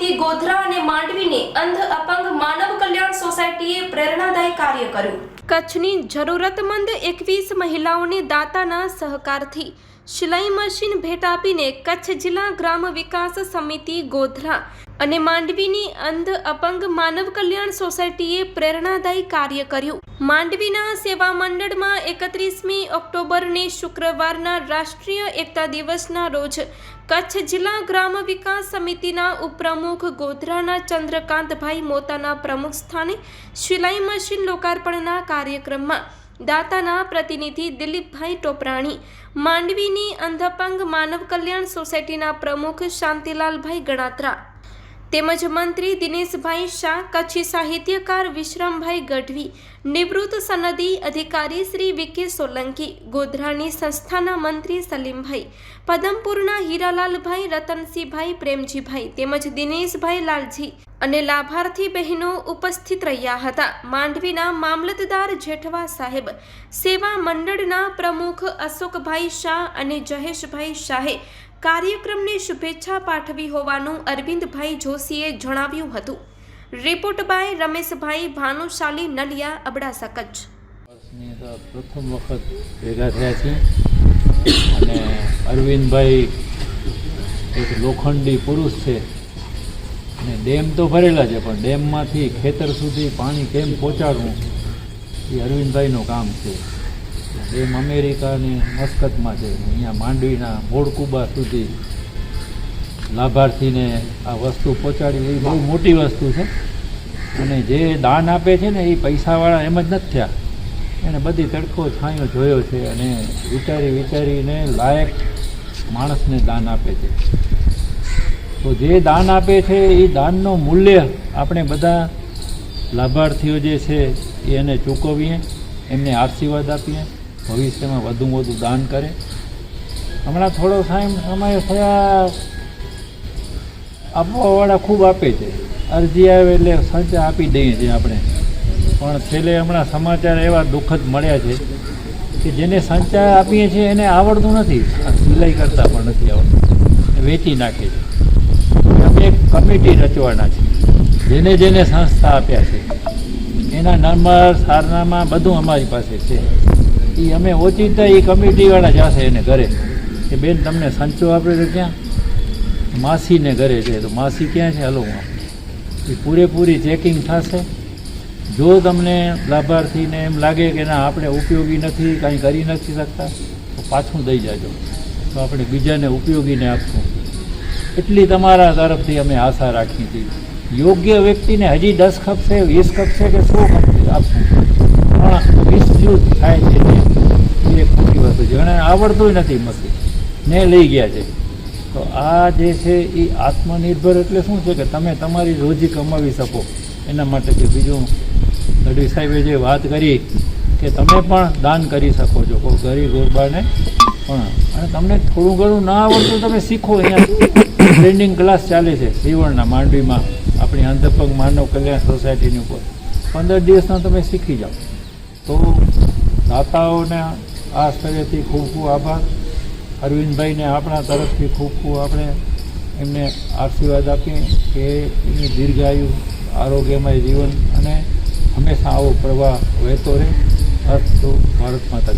સમિતિ ગોધરા અને માંડવીની અંધ અપંગ માનવ કલ્યાણ સોસાયટીએ પ્રેરણાદાયી કાર્ય કર્યું. કચ્છની જરૂરતમંદ એકવીસ મહિલાઓને દાતાના સહકારથી સિલાઈ મશીન ભેટ આપીને કચ્છ જિલ્લા ગ્રામ વિકાસ સમિતિ ગોધરા અને માંડવીની અંધ અપંગ માનવ કલ્યાણ સોસાયટીએ પ્રેરણાદાયી કાર્ય કર્યું. માંડવીના સેવા મંડળમાં એકત્રીસમી ઓક્ટોબરને શુક્રવારના રાષ્ટ્રીય એકતા દિવસના રોજ કચ્છ જિલ્લા ગ્રામ વિકાસ સમિતિના ઉપપ્રમુખ ગોધરાના ચંદ્રકાંતભાઈ મોતાના પ્રમુખ સ્થાને સિલાઈ મશીન લોકાર્પણના કાર્યક્રમમાં દાતાના પ્રતિનિધિ દિલીપભાઈ ટોપરાણી, માંડવીની અંધપંગ માનવ કલ્યાણ સોસાયટીના પ્રમુખ શાંતિલાલભાઈ ગણાત્રા તેમજ મંત્રી દિનેશભાઈ શાહ, કચ્છી સાહિત્યકાર વિશ્રામભાઈ ગઢવી, નિવૃત્ત સનદી અધિકારી શ્રી વિકે સોલંકી, ગોધરાની સંસ્થાના મંત્રી સલીમભાઈ, પદમપુરના હીરાલાલભાઈ રતનસિંહભાઈ પ્રેમજીભાઈ તેમજ દિનેશભાઈ લાલજી અને લાભાર્થી બહેનો ઉપસ્થિત રહ્યા હતા. માંડવીના મામલતદાર જેઠવા સાહેબ, સેવા મંડળના પ્રમુખ અશોકભાઈ શાહ અને જહેશભાઈ શાહે કાર્યક્રમને શુભેચ્છા પાઠવી હોવાનું અરવિંદભાઈ જોશીએ જણાવ્યું હતું. રિપોર્ટ બાય રમેશભાઈ ભાનુશાલી નલિયા, અબડાસા કચ્છ. પ્રથમ વખત ભેગા થયા છે અને અરવિંદભાઈ એક લોખંડી પુરુષ છે. અને ડેમ તો ભરેલા છે, પણ ડેમમાંથી ખેતર સુધી પાણી કેમ પહોંચાડવું? એ અરવિંદભાઈનું કામ છે. ડેમ અમેરિકાની મસ્કતમાં છે. અહીંયા માંડવીના મોડકુબા સુધી લાભાર્થીને આ વસ્તુ પહોંચાડી એ બહુ મોટી વસ્તુ છે. અને જે દાન આપે છે ને, એ પૈસાવાળા એમ જ નથી થયા. એને બધી તડકો છાંયો જોયો છે અને વિચારી વિચારીને લાયક માણસને દાન આપે છે. તો જે દાન આપે છે, એ દાનનું મૂલ્ય આપણે બધા લાભાર્થીઓ જે છે એને ચૂકવીએ, એમને આશીર્વાદ આપીએ, ભવિષ્યમાં વધુમાં વધુ દાન કરે. હમણાં થોડો સમય થયા, આપવાવાળા ખૂબ આપે છે. અરજી આવે એટલે સંચા આપી દઈએ છીએ આપણે. પણ છેલ્લે હમણાં સમાચાર એવા દુઃખદ મળ્યા છે કે જેને સંચા આપીએ છીએ એને આવડતું નથી. સિલાઈ કરતા પણ નથી આવડતું. વેચી નાખે છે. અમે કમિટી રચવાના છીએ જેને જેને સંસ્થા આપ્યા છે. એના નંબર સારનામા બધું અમારી પાસે છે. એ અમે ઓચિંતા એ કમિટીવાળા જશે એને ઘરે. કે બેન, તમને સંચો આપે તો ક્યાં? માસીને ઘરે છે. તો માસી ક્યાં છે? હલો એ પૂરેપૂરી ચેકિંગ થશે. જો તમને લાભાર્થીને એમ લાગે કે ના, આપણે ઉપયોગી નથી, કાંઈ કરી નથી શકતા, તો પાછું દઈ જાજો. તો આપણે બીજાને ઉપયોગીને આપશું. એટલી તમારા તરફથી અમે આશા રાખી હતી યોગ્ય વ્યક્તિને હજી દસ ખપશે વીસ ખપશે કે સો ખપશે આપશું પણ મિસયુઝ થાય છે એ ખોટી વસ્તુ છે. અને આવડતું નથી મશીન ને લઈ ગયા છે. તો આ જે છે એ આત્મનિર્ભર એટલે શું છે કે તમે તમારી રોજી કમાવી શકો. એના માટે કે બીજું ગઢવી સાહેબે જે વાત કરી કે તમે પણ દાન કરી શકો છો ગરીબ ગોરબાને પણ. અને તમને થોડું ઘણું ના આવડતું તમે શીખો અહીંયા. ટ્રેનિંગ ક્લાસ ચાલે છે સીવણના માંડવીમાં, આપણી અંધપગ માનવ કલ્યાણ સોસાયટીની ઉપર. પંદર દિવસમાં તમે શીખી જાઓ. તો દાતાઓને આ સ્તરેથી ખૂબ ખૂબ આભાર. અરવિંદભાઈને આપણા તરફથી ખૂબ ખૂબ આપણે એમને આશીર્વાદ આપીએ કે એની દીર્ઘાયુ, આરોગ્યમય જીવન અને હંમેશા આવો પ્રવાહ વહેતો રહે. અસ્તુ ભારત માતા